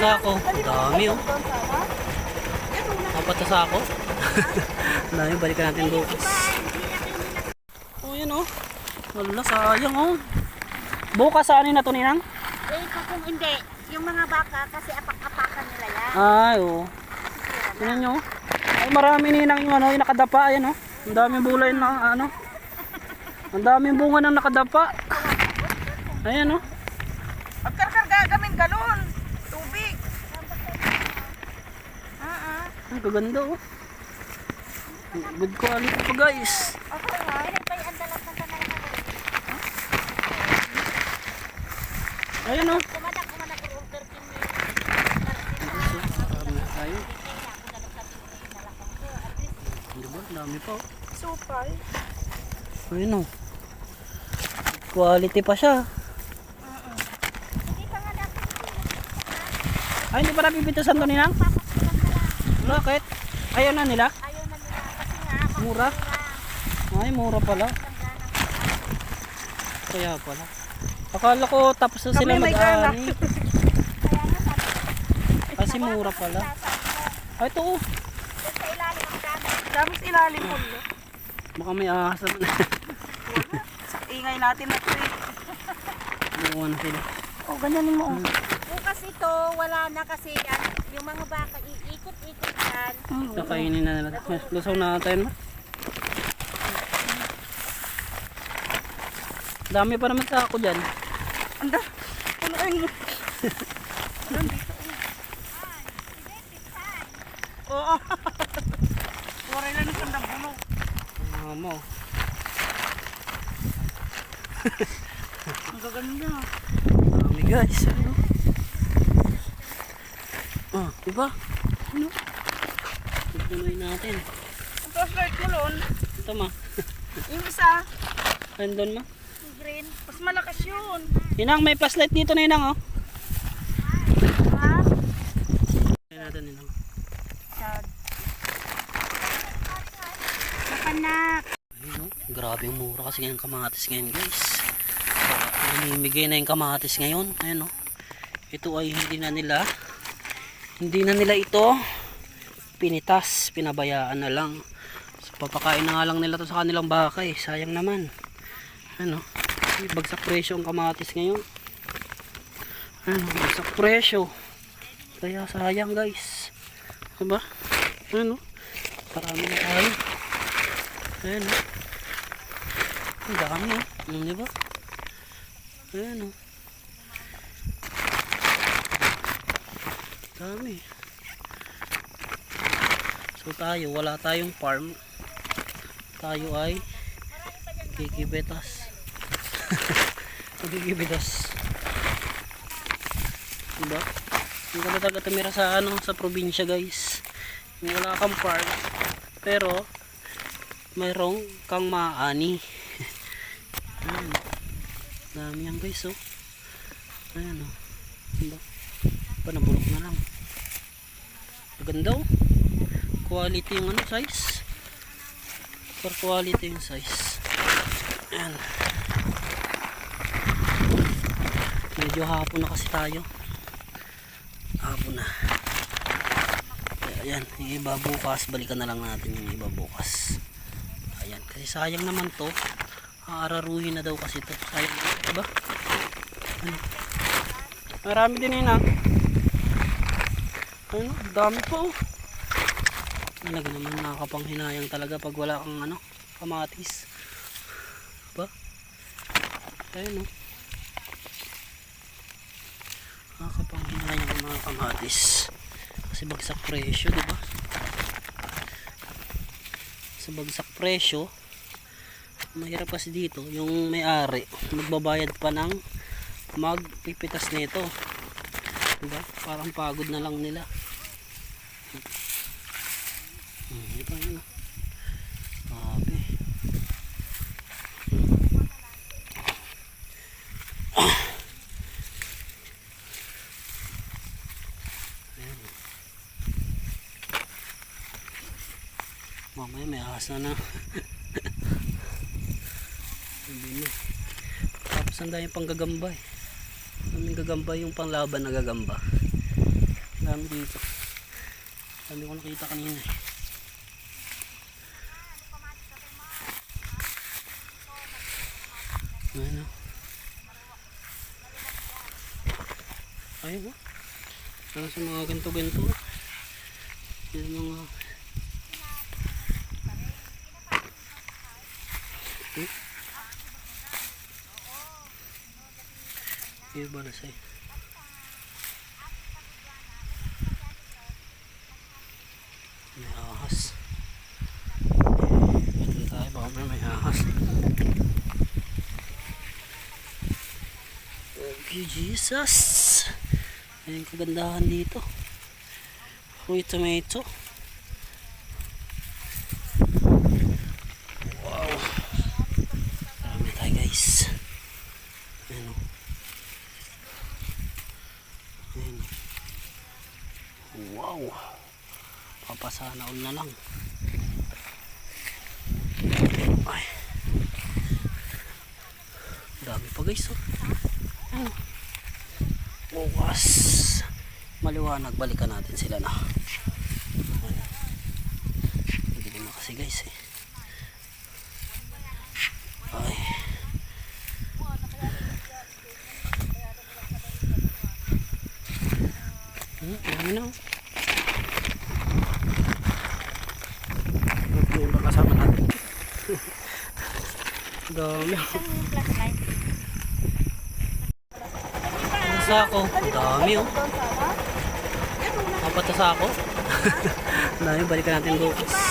sako. Ang dami oh. Apat na sako. Ang dami, balikan natin bukas. Oh, yan oh. Wala, sayang oh. Bukas saan na to ninang? Eh, kung hindi, yung mga baka kasi apak-apakan nila yan. Ay, oh. Tingnan nyo. oh. Ay, marami ninang yung ano, yung nakadapa. Ayan oh. Ang daming bulay na ano. Ang daming bunga ng nakadapa. Ayan oh. At karkarga kami ganun. Tubig. Ah, ah. Ang gaganda oh. Good quality pa guys. Okay ha? Pinagpay ang dalas ng tanay na Ayan oh. Kumadak, kumadak, order. Marami na tayo. Diba? Dami pa oh. Supay. Ayun oh. Quality pa siya. Nga. Ay, hindi pa napipintusan to ninang? Bakit? Ayaw na nila? Ayaw na nila kasi nga, Mura? Ay, mura pala. Kaya pala. Akala ko tapos na sila mag-ani. Kasi mura pala. Ay, ito oh. sa ilalim ang dami. Tapos ilalim mo. no? Baka may ahas naman. Sa ingay natin na ito eh. Buwan na sila. Oh, ganyanin mo. oh. Bukas ito, wala na kasi yan. Yung mga baka, iikot-ikot yan. Kakainin na nila. Lusaw na tayo na. Dami pa naman sa ako dyan. Anda. Ano ay mo? Oo. Waray lang ng kandang bulog. Ah, mo. Ang gaganda. Dami guys. Ano? Ah, diba? Ano? Tutuloy natin. Ang flashlight mo lon. Ito ma. Yung isa. Andun ma. Yung green. Mas malakas yun. Inang, may flashlight dito na inang oh. Ha? Ayan natin inang. Sad. Nakanak. Ayun oh. Grabe yung mura kasi ngayon kamatis ngayon guys. Namimigay na yung kamatis ngayon. Ayun oh. Ito ay hindi na nila hindi na nila ito pinitas, pinabayaan na lang. So, papakain na nga lang nila to sa kanilang baka eh. Sayang naman. Ano? Bagsak presyo ang kamatis ngayon. Ano? Bagsak presyo. Kaya sayang guys. Diba? Ano? Parami na tayo. Ayan o. Ang dami. Ano diba? Ayan Dami. So tayo, wala tayong farm. Tayo ay kikibetas. Kikibetas. Diba? Hindi ka talaga tumira sa ano, sa probinsya guys. Wala kang farm. Pero, mayroong kang maani. Ayan. Dami yan guys oh. Ayan oh. Diba? Panabulok na lang. Maganda oh. Quality yung ano size. For quality yung size. Ayan. Medyo hapon na kasi tayo. Hapon na. Ayan, yung iba bukas, balikan na lang natin yung iba bukas. Ayan, kasi sayang naman to. Aararuhin na daw kasi to. Sayang, diba? Ano? Marami din yun ah. Ano, dami po. Talaga naman nakakapanghinayang talaga pag wala kang ano, kamatis. Diba? Ayun oh. Nakakapanghinayang ang mga kamatis. Kasi bagsak presyo, diba? Sa bagsak presyo, mahirap kasi dito, yung may-ari, magbabayad pa ng magpipitas nito. Diba? Parang pagod na lang nila. Hmm, diba yun? Ayan. Mamaya may ahas na. Hindi na. Tapos ang dami pang eh. Daming gagamba yung panglaban na gagamba. Dami dito. Dami ko nakita kanina eh. Ayun o. Ayun o. Ano sa mga ganto-ganto. Yung mga... Hmm? Yung ba na sa'yo? May ahas. Ito tayo, baka may may ahas. Thank you. Uy, tomato. Wow. Marami tayo guys. Ayan o. Ayan. Wow. Papasana all na lang. Ay. Dami pa guys oh. Bukas. Maliwanag. Balikan natin sila na. Hindi na kasi guys eh. Ay. Na. oh. Ito yung iba kasama natin. dami. Ang sako. Dami oh. Apat na sako. Dami, balikan natin bukas.